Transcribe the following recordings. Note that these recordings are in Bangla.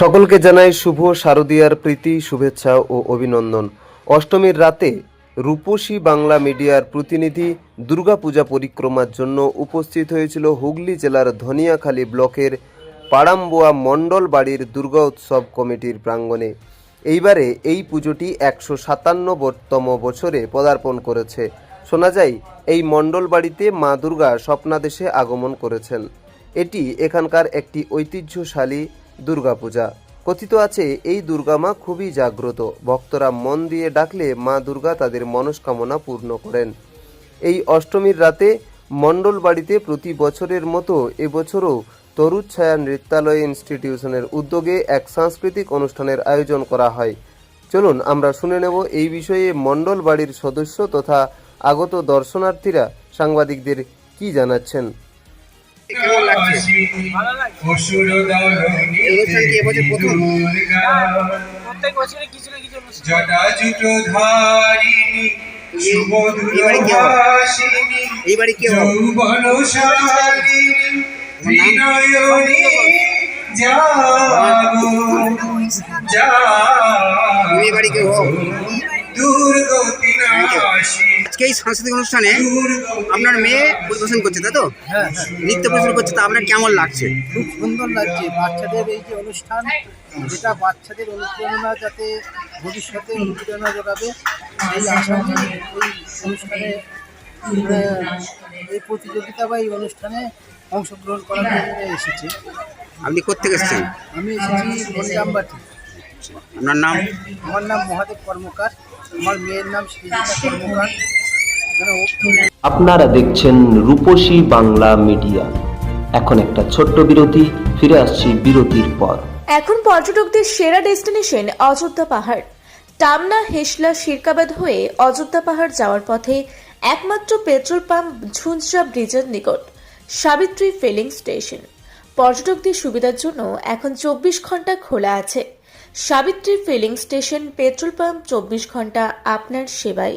সকলকে জানাই শুভ শারদীয়ার প্রীতি, শুভেচ্ছা ও অভিনন্দন। অষ্টমীর রাতে রূপসী বাংলা মিডিয়ার প্রতিনিধি দুর্গাপূজা পরিক্রমার জন্য উপস্থিত হয়েছিল হুগলি জেলার ধনিয়াখালী ব্লকের পাড়াম্বোয়া মণ্ডল বাড়ির দুর্গা উৎসব কমিটির প্রাঙ্গণে। এইবারে এই পুজোটি একশো সাতান্নতম বছরে পদার্পণ করেছে। শোনা যায়, এই মণ্ডল বাড়িতে মা দুর্গা স্বপ্নাদেশে আগমন করেছেন। এটি এখানকার একটি ঐতিহ্যশালী দুর্গাপূজা। কথিত আছে, এই দুর্গা মা খুবই জাগ্রত। ভক্তরা মন দিয়ে ডাকলে মা দুর্গা তাদের মনস্কামনা পূর্ণ করেন। এই অষ্টমীর রাতে মণ্ডল বাড়িতে প্রতি বছরের মতো এবছরও তরুচ্ছায়া নৃত্যালয় ইনস্টিটিউশনের উদ্যোগে এক সাংস্কৃতিক অনুষ্ঠানের আয়োজন করা হয়। চলুন, আমরা শুনে নেব এই বিষয়ে মণ্ডল বাড়ির সদস্য তথা আগত দর্শনার্থীরা সাংবাদিকদের কি জানাচ্ছেন। প্রত্যেক বছরে কিছু না কিছু অনুষ্ঠান জটাজুট ধারিণী সুমধুর এবারে কে হবে? ভাষিণী এইবারে কে হবে? যৌবনশালিনী বিনয়নী জাগো তুমি এবারে কে হও? দুর্গতি নাশী আজকে এই সাংস্কৃতিক অনুষ্ঠানে আপনার মেয়ে পরিবেশন করছে তাই তো? হ্যাঁ নৃত্য পরিবেশন করছে তা আপনার কেমন লাগছে? খুব সুন্দর লাগছে। বাচ্চাদের এই যে অনুষ্ঠান যেটা বাচ্চাদের অনুপ্রেরণা যাতে ভবিষ্যতে অনুপ্রেরণা যোগাবে এই আশা এই অনুষ্ঠানে এই প্রতিযোগিতা বা এই অনুষ্ঠানে অংশগ্রহণ করার জন্য এসেছি। আপনি কোথেকে এসেছেন? আমি এসেছি আপনার নাম? আমার নাম মহাদেব কর্মকার। আমার মেয়ের নাম আপনারা দেখছেন রূপসী বাংলা মিডিয়া। এখন একটা ছোট্ট বিরতি ফিরে আসছি বিরতির পর। এখন পর্যটকদের সেরা ডেস্টিনেশন অযোধ্যা পাহাড়। টামনা হেসলা শিরকাবাদ হয়ে অযোধ্যা পাহাড় যাওয়ার পথে একমাত্র পেট্রোল পাম্প ঝুঞ্ঝরা ব্রিজের নিকট সাবিত্রী ফিলিং স্টেশন। পর্যটকদের সুবিধার জন্য এখন চব্বিশ ঘণ্টা খোলা আছে। Savitri filling station petrol pump চব্বিশ ঘণ্টা আপনার সেবায়।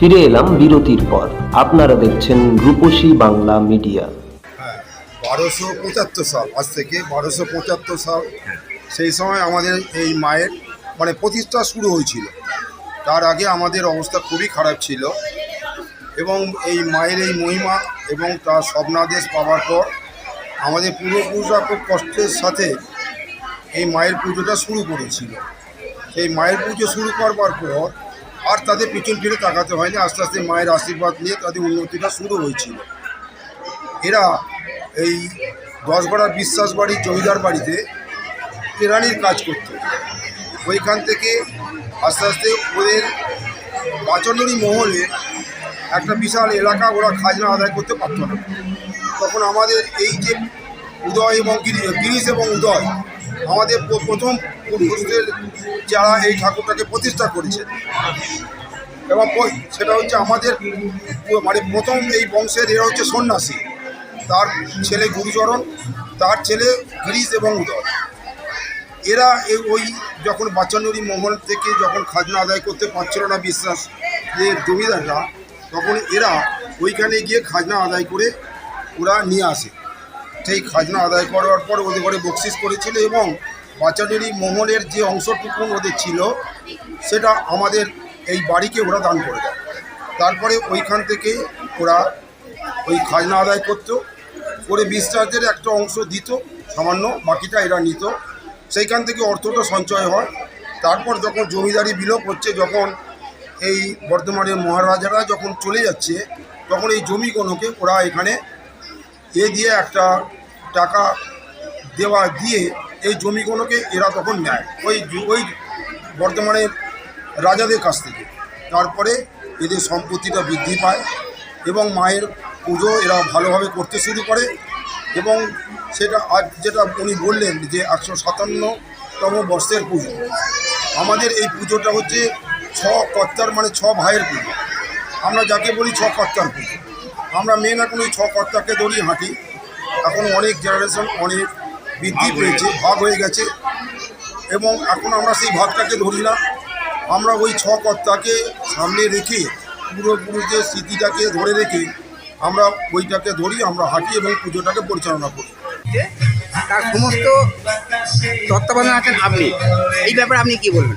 ফিরে এলাম বিরতির পর। আপনারা দেখছেন রূপসী বাংলা মিডিয়া। হ্যাঁ বারোশো পঁচাত্তর সাল, আজ থেকে বারোশো পঁচাত্তর সাল। সেই সময় আমাদের এই মায়ের মানে প্রতিষ্ঠা শুরু হয়েছিল। তার আগে আমাদের অবস্থা খুবই খারাপ ছিল। এবং এই মায়ের এই মহিমা এবং তার স্বপ্নাদেশ পাওয়ার পর আমাদের পূর্বপুরুষরা খুব কষ্টের সাথে এই মায়ের পুজোটা শুরু করেছিল। সেই মায়ের পুজো শুরু করবার পর আর তাদের পিছন ফিরে তাকাতে হয়নি। আস্তে আস্তে মায়ের আশীর্বাদ নিয়ে তাদের উন্নতিটা শুরু হয়েছিল। এরা এই দশগড়া বিশ্বাস বাড়ির জমিদার বাড়িতে কেরানির কাজ করত। ওইখান থেকে আস্তে আস্তে ওদের পাচনরি মহলে একটা বিশাল এলাকা ওরা খাজনা আদায় করতে পারত না। তখন আমাদের এই যে উদয় এবং গিরি- গিরিশ এবং উদয় আমাদের প্র- প্রথম পুরুষদের যারা এই ঠাকুরটাকে প্রতিষ্ঠা করেছে। এবং সেটা হচ্ছে আমাদের মানে প্রথম এই বংশের এরা হচ্ছে সন্ন্যাসী। তার ছেলে গুরুচরণ, তার ছেলে গিরিশ এবং উদয় এরা ওই যখন বাচ্চানুরি মহল থেকে যখন খাজনা আদায় করতে পারছিল না বিশ্বাস যে জমিদাররা, তখন এরা ওইখানে গিয়ে খাজনা আদায় করে ওরা নিয়ে আসে। সেই খাজনা আদায় করার পর ওদের ঘরে বকশিস করেছিল এবং বাচ্চানুরি মহলের যে অংশটুকু ওদের ছিল, সেটা আমাদের এই বাড়িকে ওরা দান করে দেয়। তারপরে ওইখান থেকে ওরা ওই খাজনা আদায় করতো, করে বিশ্বাসের একটা অংশ দিত, সামান্য বাকিটা এরা নিত। সেইখান থেকে অর্থটা সঞ্চয় হয়। তারপর যখন জমিদারি বিলোপ হচ্ছে, যখন এই বর্তমানের মহারাজারা যখন চলে যাচ্ছে, তখন এই জমিগুলোকে ওরা এখানে এ দিয়ে একটা টাকা দেওয়া দিয়ে এই জমিগুলোকে এরা তখন নেয়। ওই ওই বর্তমানে রাজাদের কাছ থেকে। তারপরে এদের সম্পত্তিটা বৃদ্ধি পায় এবং মায়ের পুজো এরা ভালোভাবে করতে শুরু করে এবং সেটা আজ যেটা উনি বললেন যে একশো সাতান্নতম বর্ষের পুজো। আমাদের এই পুজোটা হচ্ছে ছ কর্তার মানে ছ ভাইয়ের পুজো। আমরা যাকে বলি ছ কর্তার পুজো। আমরা মেন এখন ওই ছ কর্তাকে ধরি হাঁটি। এখন অনেক জেনারেশন অনেক বৃদ্ধি পেয়েছে ভাগ হয়ে গেছে। এবং এখন আমরা সেই ভাগটাকে ধরি না। আমরা ওই ছ কর্তাকে সামনে রেখে পূর্বপুরুষদের স্মৃতিটাকে ধরে রেখে আমরা ওইটাকে ধরি আমরা হাঁটি এবং পুজোটাকে পরিচালনা করি। তার সমস্ত তত্ত্বাবধান আছেন আপনি। এই ব্যাপারে আপনি কি বলবেন?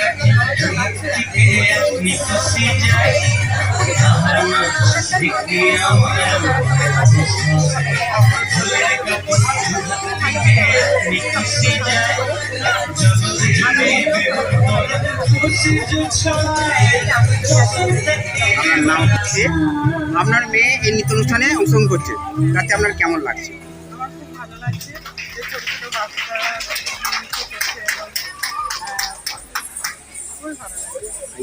আপনার মেয়ে এই নৃত্য অনুষ্ঠানে অংশগ্রহণ করছে। তাতে আপনার কেমন লাগছে? আমার খুব ভালো লাগছে। যে ছোট ছোট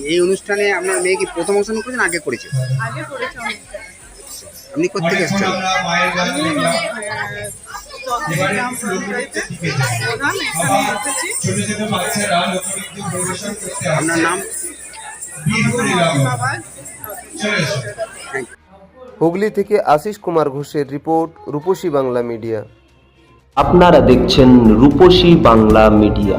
এই অনুষ্ঠানে আপনার মেয়ে কি প্রথম অংশগ্রহণ করেছেন আগে করেছে আগে করেছে অনেকটা আপনি কোথেকে এসেছেন? করতে আপনার নাম? হুগলি থেকে আশিস কুমার ঘোষের রিপোর্ট রূপসী বাংলা মিডিয়া। আপনারা দেখছেন রূপসী বাংলা মিডিয়া।